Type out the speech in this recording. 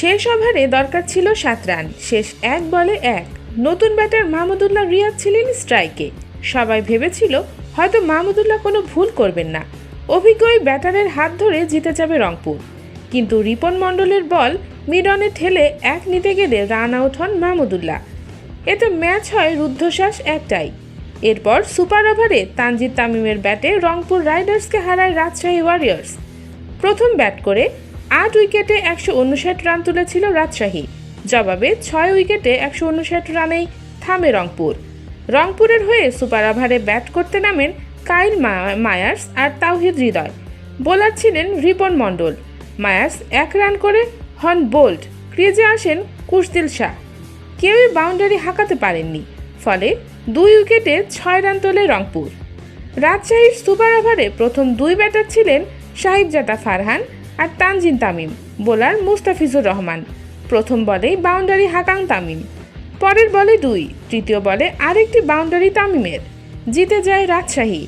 শেষ ওভারে দরকার ছিল সাত রান, শেষ এক বলে এক। নতুন ব্যাটার মাহমুদুল্লাহ রিয়াদ ছিলেন স্ট্রাইকে। সবাই ভেবেছিল হয়তো মাহমুদুল্লাহ কোনো ভুল করবেন না। অভিজ্ঞ এই ব্যাটারের হাত ধরে জিতে যাবে রংপুর। কিন্তু রিপন মণ্ডলের বল মিডনে ঠেলে এক নিতে গেলে রান আউট হন মাহমুদুল্লাহ এতে ম্যাচ হয় রুদ্ধশ্বাস একটাই। এরপর সুপার ওভারে তানজিদ তামিমের ব্যাটে রংপুর রাইডার্সকে হারায় রাজশাহী ওয়ারিয়র্স। প্রথম ব্যাট করে আট উইকেটে একশো উনষাট রান তুলেছিল রাজশাহী। জবাবে ছয় উইকেটে একশো উনষাট রানেই থামে রংপুর। রংপুরের হয়ে সুপার ওভারে ব্যাট করতে নামেন কাইল মায়ার্স আর তাওহিদ হৃদয়। বোলার ছিলেন রিপন মণ্ডল। মায়ার্স এক রান করে হন বোল্ড। ক্রিজে আসেন কুশদিল শাহ। কেউই বাউন্ডারি হাঁকাতে পারেননি, ফলে দুই উইকেটে ছয় রান তোলে রংপুর। রাজশাহীর সুপার ওভারে প্রথম দুই ব্যাটার ছিলেন সাহিবজাদা ফারহান আর তানজিন তামিম, বোলার মুস্তাফিজুর রহমান। প্রথম বলেই বাউন্ডারি হাকাং তামিম, পরের বলে দুই, তৃতীয় বলে আরেকটি বাউন্ডারি তামিমের। জিতে যায় রাজশাহী।